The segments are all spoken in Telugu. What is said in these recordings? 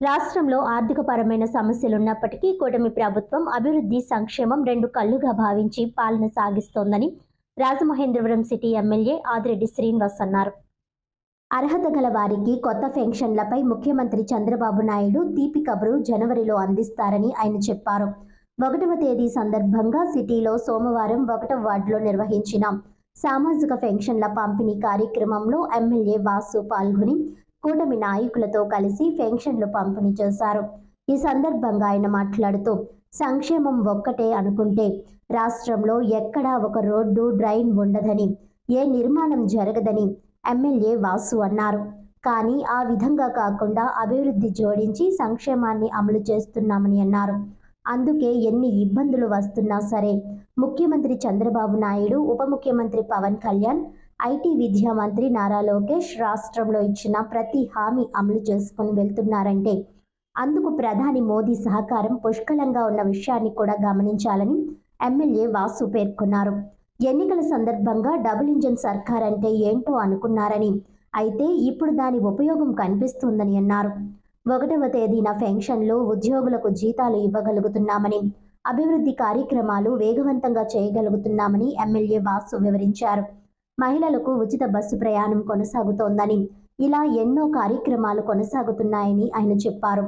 రాష్ట్రంలో ఆర్థికపరమైన సమస్యలున్నప్పటికీ కూటమి ప్రభుత్వం అభివృద్ధి సంక్షేమం రెండు కళ్ళుగా భావించి పాలన సాగిస్తోందని రాజమహేంద్రవరం సిటీ ఎమ్మెల్యే ఆదిరెడ్డి శ్రీనివాస్ అన్నారు. అర్హత గల వారికి కొత్త పెన్షన్లపై ముఖ్యమంత్రి చంద్రబాబు నాయుడు తీపి కబురు జనవరిలో అందిస్తారని ఆయన చెప్పారు. ఒకటవ తేదీ సందర్భంగా సిటీలో సోమవారం ఒకటవ వార్డులో నిర్వహించిన సామాజిక పెన్షన్ల పంపిణీ కార్యక్రమంలో ఎమ్మెల్యే వాసు పాల్గొని కూటమి నాయకులతో కలిసి పెన్షన్లు పంపిణీ చేశారు. ఈ సందర్భంగా ఆయన మాట్లాడుతూ సంక్షేమం ఒక్కటే అనుకుంటే రాష్ట్రంలో ఎక్కడా ఒక రోడ్డు డ్రైన్ ఉండదని ఏ నిర్మాణం జరగదని ఎమ్మెల్యే వాసు అన్నారు. కానీ ఆ విధంగా కాకుండా అభివృద్ధి జోడించి సంక్షేమాన్ని అమలు చేస్తున్నామని అన్నారు. అందుకే ఎన్ని ఇబ్బందులు వస్తున్నా సరే ముఖ్యమంత్రి చంద్రబాబు నాయుడు ఉప ముఖ్యమంత్రి పవన్ కళ్యాణ్ ఐటీ విద్యా మంత్రి నారా లోకేష్ రాష్ట్రంలో ఇచ్చిన ప్రతి హామీ అమలు చేసుకుని వెళ్తున్నారంటే అందుకు ప్రధాని మోదీ సహకారం పుష్కలంగా ఉన్న విషయాన్ని కూడా గమనించాలని ఎమ్మెల్యే వాసు పేర్కొన్నారు. ఎన్నికల సందర్భంగా డబుల్ ఇంజన్ సర్కార్ అంటే ఏంటో అనుకున్నారని అయితే ఇప్పుడు దాని ఉపయోగం కనిపిస్తుందని అన్నారు. ఒకటవ తేదీన పెన్షన్లు ఉద్యోగులకు జీతాలు ఇవ్వగలుగుతున్నామని అభివృద్ధి కార్యక్రమాలు వేగవంతంగా చేయగలుగుతున్నామని ఎమ్మెల్యే వాసు వివరించారు. మహిళలకు ఉచిత బస్సు ప్రయాణం కొనసాగుతోందని ఇలా ఎన్నో కార్యక్రమాలు కొనసాగుతున్నాయని ఆయన చెప్పారు.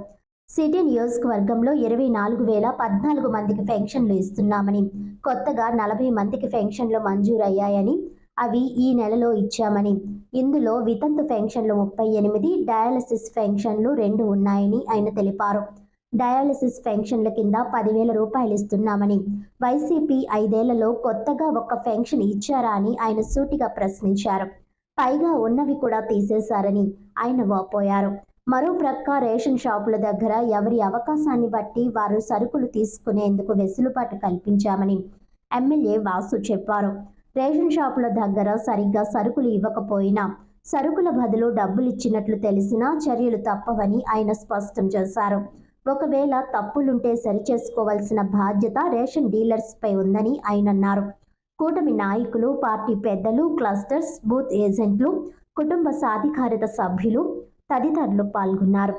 సిటీ నియోజకవర్గంలో ఇరవై నాలుగు వేల పద్నాలుగు మందికి పెన్షన్లు ఇస్తున్నామని కొత్తగా నలభై మందికి పెన్షన్లు మంజూరయ్యాయని అవి ఈ నెలలో ఇచ్చామని ఇందులో వితంతు పెన్షన్లు ముప్పై ఎనిమిది డయాలసిస్ పెన్షన్లు రెండు ఉన్నాయని ఆయన తెలిపారు. డయాలసిస్ పెన్షన్ల కింద పదివేల రూపాయలు ఇస్తున్నామని. వైసీపీ ఐదేళ్ళలో కొత్తగా ఒక్క పెన్షన్ ఇచ్చారా అని ఆయన సూటిగా ప్రశ్నించారు. పైగా ఉన్నవి కూడా తీసేశారని ఆయన వాపోయారు. మరో ప్రక్క రేషన్ షాపుల దగ్గర ఎవరి అవకాశాన్ని బట్టి వారు సరుకులు తీసుకునేందుకు వెసులుబాటు కల్పించామని ఎమ్మెల్యే వాసు చెప్పారు. రేషన్ షాపుల దగ్గర సరిగ్గా సరుకులు ఇవ్వకపోయినా సరుకుల బదులు డబ్బులు ఇచ్చినట్లు తెలిసినా చర్యలు తప్పవని ఆయన స్పష్టం చేశారు. ఒకవేళ తప్పులుంటే సరిచేసుకోవాల్సిన బాధ్యత రేషన్ డీలర్స్పై ఉందని ఆయన అన్నారు. కూటమి నాయకులు పార్టీ పెద్దలు క్లస్టర్స్ బూత్ ఏజెంట్లు కుటుంబ సాధికారత సభ్యులు తదితరులు పాల్గొన్నారు.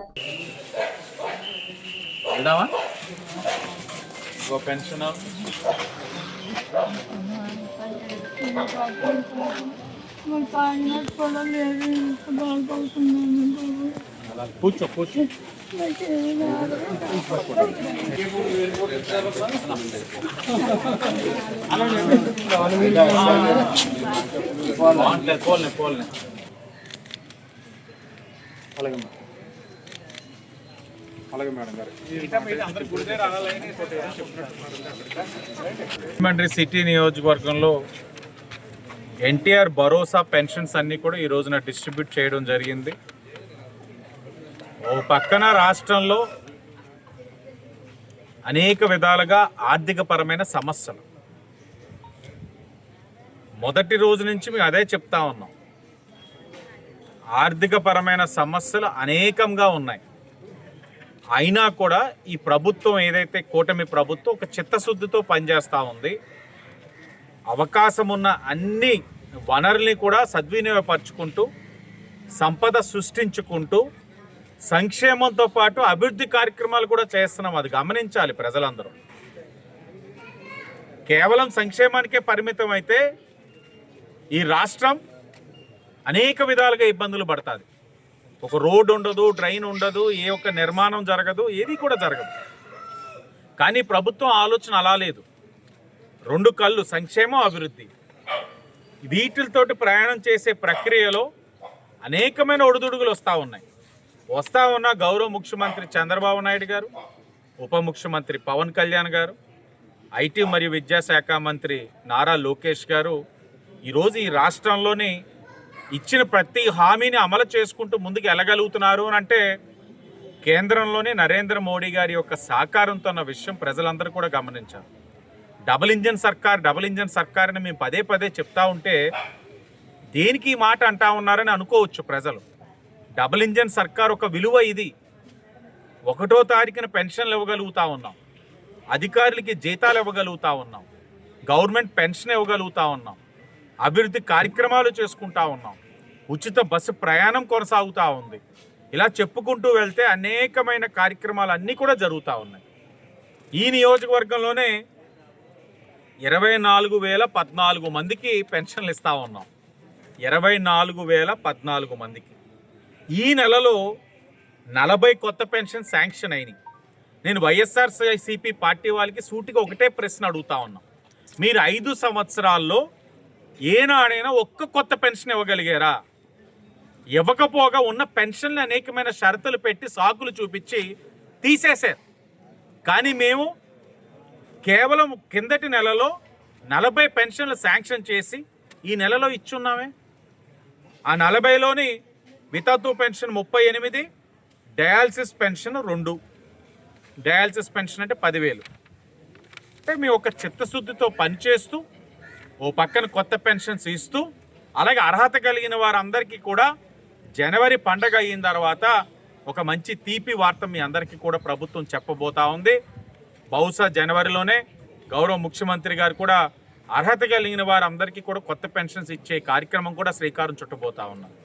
లేదు బాధపడుతున్నాను కూర్చో కూర్చో. బాగుంటలేదు పోలే పోలే అలాగే మేడం అలాగే మేడం గారు. రాజమండ్రి సిటీ నియోజకవర్గంలో ఎన్టీఆర్ భరోసా పెన్షన్స్ అన్నీ కూడా ఈ రోజున డిస్ట్రిబ్యూట్ చేయడం జరిగింది. ఓ పక్కన రాష్ట్రంలో అనేక విధాలుగా ఆర్థికపరమైన సమస్యలు. మొదటి రోజు నుంచి మేము అదే చెప్తా ఉన్నాం. ఆర్థికపరమైన సమస్యలు అనేకంగా ఉన్నాయి. అయినా కూడా ఈ ప్రభుత్వం ఏదైతే కూటమి ప్రభుత్వం ఒక చిత్తశుద్ధితో పనిచేస్తూ ఉంది. అవకాశం ఉన్న అన్ని వనరుల్ని కూడా సద్వినియోగపరుచుకుంటూ సంపద సృష్టించుకుంటూ సంక్షేమంతో పాటు అభివృద్ధి కార్యక్రమాలు కూడా చేస్తున్నాం. అది గమనించాలి ప్రజలందరూ. కేవలం సంక్షేమానికే పరిమితం అయితే ఈ రాష్ట్రం అనేక విధాలుగా ఇబ్బందులు పడుతుంది. ఒక రోడ్డు ఉండదు డ్రైన్ ఉండదు ఏ ఒక్క నిర్మాణం జరగదు ఏది కూడా జరగదు. కానీ ప్రభుత్వం ఆలోచన అలా లేదు. రెండు కళ్ళు సంక్షేమం అభివృద్ధి. వీటితోటి ప్రయాణం చేసే ప్రక్రియలో అనేకమైన ఒడిదుడుగులు వస్తూ ఉన్నాయి. వస్తా ఉన్న గౌరవ ముఖ్యమంత్రి చంద్రబాబు నాయుడు గారు ఉప ముఖ్యమంత్రి పవన్ కళ్యాణ్ గారు ఐటీ మరియు విద్యాశాఖ మంత్రి నారా లోకేష్ గారు ఈరోజు ఈ రాష్ట్రంలోని ఇచ్చిన ప్రతి హామీని అమలు చేసుకుంటూ ముందుకు వెళ్ళగలుగుతున్నారు అని అంటే కేంద్రంలోనే నరేంద్ర మోడీ గారి యొక్క సహకారంతో ఉన్న విషయం ప్రజలందరూ కూడా గమనించారు. డబుల్ ఇంజన్ సర్కార్ డబుల్ ఇంజన్ సర్కార్ అని మేము పదే పదే చెప్తా ఉంటే దేనికి ఈ మాట అంటా ఉన్నారని అనుకోవచ్చు ప్రజలు. డబుల్ ఇంజన్ సర్కార్ ఒక విలువ ఇది. ఒకటో తారీఖున పెన్షన్లు ఇవ్వగలుగుతా ఉన్నాం. అధికారులకి జీతాలు ఇవ్వగలుగుతా ఉన్నాం. గవర్నమెంట్ పెన్షన్ ఇవ్వగలుగుతా ఉన్నాం. అభివృద్ధి కార్యక్రమాలు చేసుకుంటా ఉన్నాం. ఉచిత బస్సు ప్రయాణం కొనసాగుతూ ఉంది. ఇలా చెప్పుకుంటూ వెళ్తే అనేకమైన కార్యక్రమాలు అన్నీ కూడా జరుగుతూ ఉన్నాయి. ఈ నియోజకవర్గంలోనే ఇరవై నాలుగు వేల పద్నాలుగు మందికి పెన్షన్లు ఇస్తూ ఉన్నాం. ఇరవై నాలుగు వేల పద్నాలుగు మందికి. ఈ నెలలో నలభై కొత్త పెన్షన్ శాంక్షన్ అయినాయి. నేను వైఎస్ఆర్సిపి పార్టీ వాళ్ళకి సూటిగా ఒకటే ప్రశ్న అడుగుతా ఉన్నా. మీరు ఐదు సంవత్సరాల్లో ఏనాడైనా ఒక్క కొత్త పెన్షన్ ఇవ్వగలిగారా? ఇవ్వకపోగా ఉన్న పెన్షన్లు అనేకమైన షరతులు పెట్టి సాకులు చూపించి తీసేశారు. కానీ మేము కేవలం కిందటి నెలలో నలభై పెన్షన్లు శాంక్షన్ చేసి ఈ నెలలో ఇచ్చున్నామే? ఆ నలభైలోని మితాతు పెన్షన్ ముప్పై ఎనిమిది డయాలసిస్ పెన్షన్ రెండు. డయాలసిస్ పెన్షన్ అంటే పదివేలు. అంటే మీ ఒక చిత్తశుద్ధితో పనిచేస్తూ ఓ పక్కన కొత్త పెన్షన్స్ ఇస్తూ అలాగే అర్హత కలిగిన వారందరికీ కూడా జనవరి పండగ అయిన తర్వాత ఒక మంచి తీపి వార్త మీ అందరికీ కూడా ప్రభుత్వం చెప్పబోతా ఉంది. బహుశా జనవరిలోనే గౌరవ ముఖ్యమంత్రి గారు కూడా అర్హత కలిగిన వారందరికీ కూడా కొత్త పెన్షన్స్ ఇచ్చే కార్యక్రమం కూడా శ్రీకారం చుట్టబోతా ఉన్నారు.